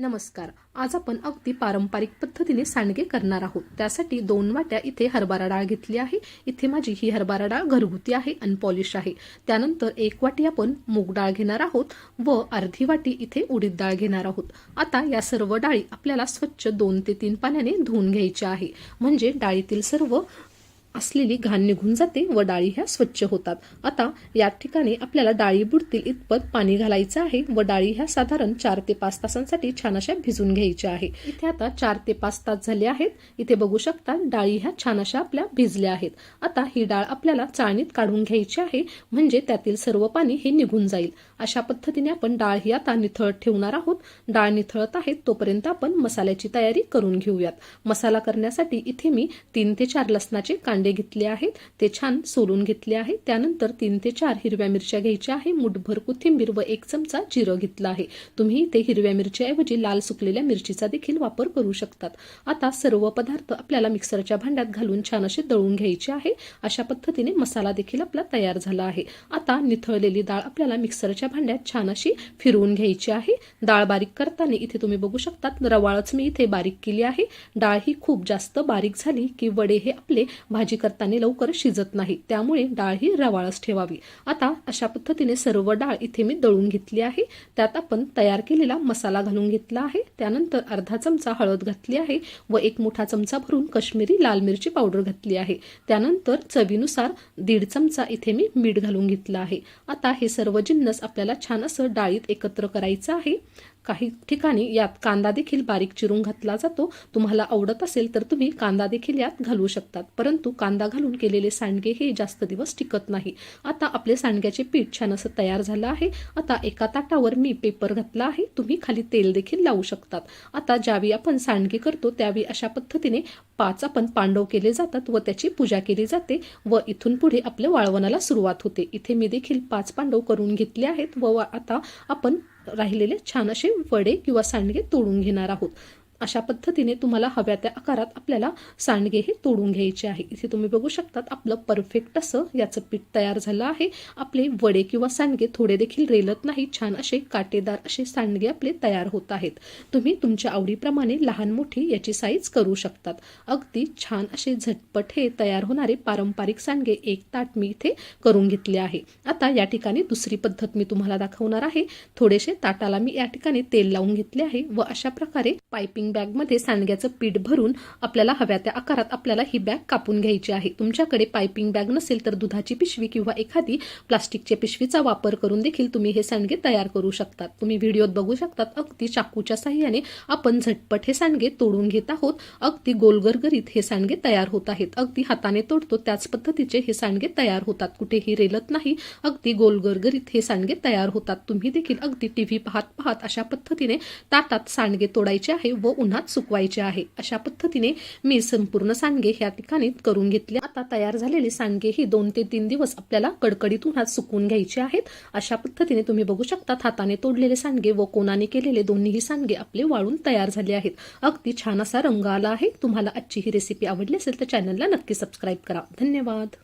नमस्कार. आज आपण अगदी पारंपरिक पद्धतीने सांडगे करणार आहोत. त्यासाठी दोन वाट्या इथे हरभरा डाळ घेतली आहे. इथे माझी ही हरभरा डाळ घरगुती आहे अनपॉलिश आहे. त्यानंतर एक वाटी आपण मूग डाळ घेणार आहोत व अर्धी वाटी इथे उडीद डाळ घेणार आहोत. आता या सर्व डाळी आपल्याला स्वच्छ दोन ते तीन पाण्याने धुवून घ्यायच्या आहे. म्हणजे डाळीतील सर्व असलेली घाण निघून जाते व डाळी ह्या स्वच्छ होतात. आता या ठिकाणी आपल्याला डाळी बुडतील इतपत पाणी घालायचं आहे व डाळी ह्या साधारण चार ते पाच तासांसाठी छान अशा भिजून घ्यायच्या आहे. इथे आता चार ते पाच तास झाले आहेत. इथे बघू शकता डाळी ह्या छान अशा आपल्या भिजल्या आहेत. आता ही डाळ आपल्याला चाळणीत काढून घ्यायची आहे म्हणजे त्यातील सर्व पाणी हे निघून जाईल. अशा पद्धतीने आपण डाळ ही आता निथळत ठेवणार आहोत. डाळ निथळत आहे तोपर्यंत आपण मसाल्याची तयारी करून घेऊयात. मसाला करण्यासाठी इथे मी तीन ते चार लसणाचे कांडे घेतले आहेत ते छान सोलून घेतले आहे त्यानंतर तीन ते चार हिरव्या मिरच्या घ्यायच्या आहे. मुठभर कोथिंबीर व एक चमचा जिरं घेतला आहे. तुम्ही इथे हिरव्या मिरच्याऐवजी लाल सुकलेल्या मिरचीचा देखील वापर करू शकतात. आता सर्व पदार्थ आपल्याला मिक्सरच्या भांड्यात घालून छान असे दळून घ्यायचे आहे. अशा पद्धतीने मसाला देखील आपला तयार झाला आहे. आता निथळलेली डाळ आपल्याला मिक्सरच्या भांड्यात छान अशी फिरवून घ्यायची आहे. डाळ बारीक करताना इथे तुम्ही बघू शकतात रवाळच मी इथे बारीक केली आहे. डाळ ही खूप जास्त बारीक झाली की वडे हे आपले भाजी भाजी करताना लवकर शिजत नाही. त्यामुळे डाळ ही रवाळच ठेवावी. आता अशा पद्धतीने सर्व डाळ इथे मी दळून घेतली आहे. त्यात आपण तयार केलेला मसाला घालून घेतला आहे. त्यानंतर अर्धा चमचा हळद घातली आहे व एक मोठा चमचा भरून कश्मीरी लाल मिरची पावडर घातली आहे. त्यानंतर चवीनुसार दीड चमचा इथे मी मीठ घालून घेतलं आहे. आता हे सर्व जिन्नस आपल्याला छान असं डाळीत एकत्र करायचं आहे. काही ठिकाणी यात कांदा देखील बारीक चिरून घातला जातो. तुम्हाला आवडत असेल तर तुम्ही कांदा देखील यात घालू शकतात. परंतु कांदा घालून केलेले सांडगे हे जास्त दिवस टिकत नाही. आता आपले सांडग्याचे पीठ छान असं तयार झालं आहे. आता एका ताटावर मी पेपर घातला आहे. तुम्ही खाली तेल देखील लावू शकतात. आता ज्यावेळी आपण सांडगे करतो त्यावेळी अशा पद्धतीने पाच आपण पांडव केले जातात व त्याची पूजा केली जाते व इथून पुढे आपल्या वाळवणाला सुरुवात होते. इथे मी देखील पाच पांडव करून घेतले आहेत व आता आपण राहिलेले छान असे वडे किंवा सांडगे तोडून घेणार आहोत. अशा पद्धतीने तुम्हाला हव्या त्या आकारात आपल्याला सांडगे हे तोडून घ्यायचे आहे. इथे तुम्ही बघू शकतात आपलं परफेक्ट असं याचं पीठ तयार झालं आहे. आपले वडे किंवा सांडगे थोडे देखील रेलत नाही छान असे काटेदार असे सांडगे आपले तयार होत आहेत. तुम्ही तुमच्या आवडीप्रमाणे लहान मोठी याची साईज करू शकतात. अगदी छान असे झटपट हे तयार होणारे पारंपरिक सांडगे एक ताट मी इथे करून घेतले आहे. आता या ठिकाणी दुसरी पद्धत मी तुम्हाला दाखवणार आहे. थोडेसे ताटाला मी या ठिकाणी तेल लावून घेतले आहे व अशा प्रकारे पायपिंग बॅगमध्ये सांडग्याचं पीठ भरून आपल्याला हव्या त्या आकारात आपल्याला ही बॅग कापून घ्यायची आहे. तुमच्याकडे पायपिंग बॅग नसेल तर दुधाची पिशवी किंवा एखादी प्लास्टिकच्या पिशवीचा वापर करून देखील तुम्ही हे सांडगे तयार करू शकतात. तुम्ही व्हिडिओत बघू शकतात अगदी चाकूच्या साह्याने आपण झटपट हे सांडगे तोडून घेत आहोत. अगदी गोलगरगरीत हे सांडगे तयार होत आहेत. अगदी हाताने तोडतो त्याच पद्धतीचे हे सांडगे तयार होतात. कुठेही रेलत नाही अगदी गोलगरगरीत हे सांडगे तयार होतात. तुम्ही देखील अगदी टीव्ही पाहत पाहत अशा पद्धतीने ताटात सांडगे तोडायचे आहे व उन्हात सुकवायचे आहे. अशा पद्धतीने मी संपूर्ण सांडगे ह्या ठिकाणी करून घेतले. आता तयार झालेले सांडगे ही दोन ते तीन दिवस आपल्याला कडकडीत उन्हात सुकवून घ्यायचे आहेत. अशा पद्धतीने तुम्ही बघू शकता हाताने तोडलेले सांडगे व कोणाने केलेले दोन्हीही सांडगे आपले वाळून तयार झाले आहेत. अगदी छान असा रंग आला आहे. तुम्हाला आजची ही रेसिपी आवडली असेल तर चॅनलला नक्की सबस्क्राईब करा. धन्यवाद.